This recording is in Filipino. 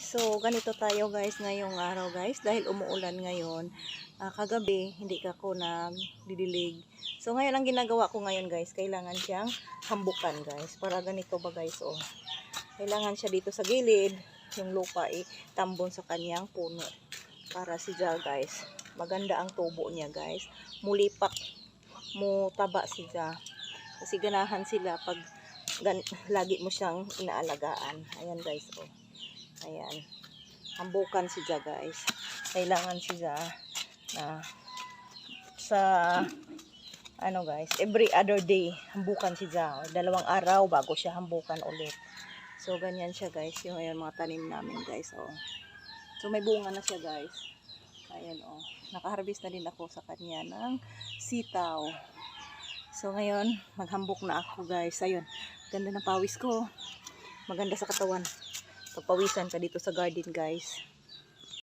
so ganito tayo guys ngayong araw guys dahil umuulan ngayon. Ah, kagabi hindi ka ko na didilig. So ngayon ang ginagawa ko ngayon guys, kailangan siyang hambukan guys. Para ganito ba guys oh. Kailangan siya dito sa gilid, yung lupa eh, tambon sa kanyang puno. Para siya guys, maganda ang tubo niya guys. Mulipak, mo taba siya. Kasi ganahan sila pag gan lagi mo siyang inaalagaan. Ayan guys, oh. Ayan. Hambukan siya guys. Kailangan siya na sa ano guys, every other day hambukan siya. Dalawang araw bago siya hambukan ulit. So ganyan siya guys, yung ayan mga tanim namin guys, oh. So may bunga na siya guys. Ayan oh. Nakaharvest na din ako sa kanya ng sitaw. So ngayon, maghambok na ako guys. Ayun, ganda ng pawis ko. Maganda sa katawan. Pagpawisan ka dito sa garden guys.